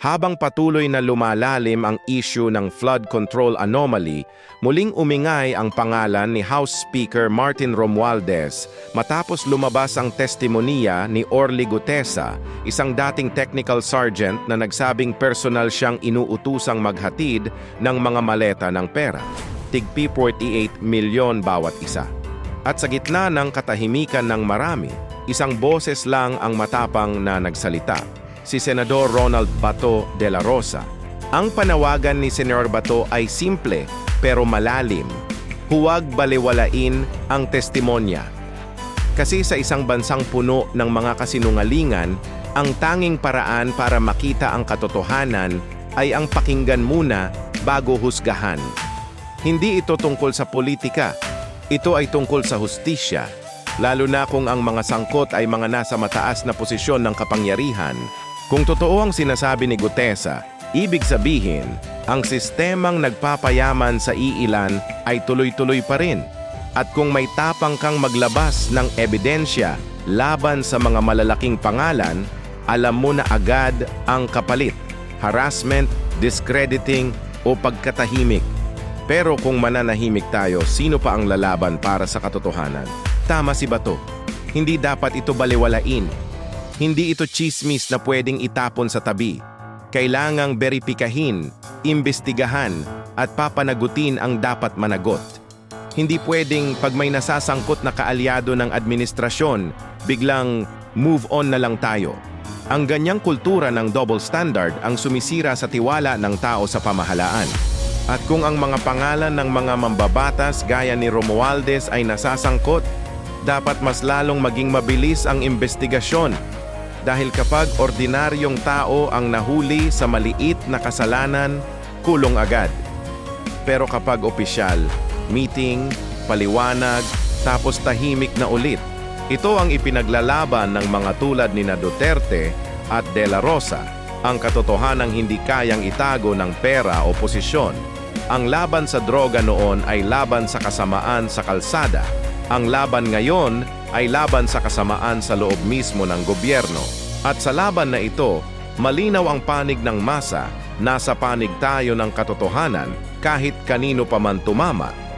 Habang patuloy na lumalalim ang issue ng flood control anomaly, muling umingay ang pangalan ni House Speaker Martin Romualdez matapos lumabas ang testimonya ni Orly Gutesa, isang dating technical sergeant na nagsabing personal siyang inuutusang maghatid ng mga maleta ng pera. Tigpi 48 milyon bawat isa. At sa gitna ng katahimikan ng marami, isang boses lang ang matapang na nagsalita si Senador Ronald Bato de la Rosa. Ang panawagan ni Senador Bato ay simple pero malalim. Huwag baliwalain ang testimonya. Kasi sa isang bansang puno ng mga kasinungalingan, ang tanging paraan para makita ang katotohanan ay ang pakinggan muna bago husgahan. Hindi ito tungkol sa politika. Ito ay tungkol sa hustisya. Lalo na kung ang mga sangkot ay mga nasa mataas na posisyon ng kapangyarihan kung totoo ang sinasabi ni Gutesa, ibig sabihin, ang sistemang nagpapayaman sa iilan ay tuloy-tuloy pa rin. At kung may tapang kang maglabas ng ebidensya laban sa mga malalaking pangalan, alam mo na agad ang kapalit, harassment, discrediting o pagkatahimik. Pero kung mananahimik tayo, sino pa ang lalaban para sa katotohanan? Tama si Bato. Hindi dapat ito baliwalain hindi ito chismis na pwedeng itapon sa tabi. Kailangang beripikahin, imbestigahan, at papanagutin ang dapat managot. Hindi pwedeng pag may nasasangkot na kaalyado ng administrasyon, biglang move on na lang tayo. Ang ganyang kultura ng double standard ang sumisira sa tiwala ng tao sa pamahalaan. At kung ang mga pangalan ng mga mambabatas gaya ni Romualdez ay nasasangkot, dapat mas lalong maging mabilis ang investigasyon dahil kapag ordinaryong tao ang nahuli sa maliit na kasalanan, kulong agad. Pero kapag opisyal, meeting, paliwanag, tapos tahimik na ulit, ito ang ipinaglalaban ng mga tulad ni Duterte at De La Rosa, ang katotohanang hindi kayang itago ng pera o posisyon. Ang laban sa droga noon ay laban sa kasamaan sa kalsada. Ang laban ngayon ay laban sa kasamaan sa loob mismo ng gobyerno. At sa laban na ito, malinaw ang panig ng masa, nasa panig tayo ng katotohanan kahit kanino pa man tumama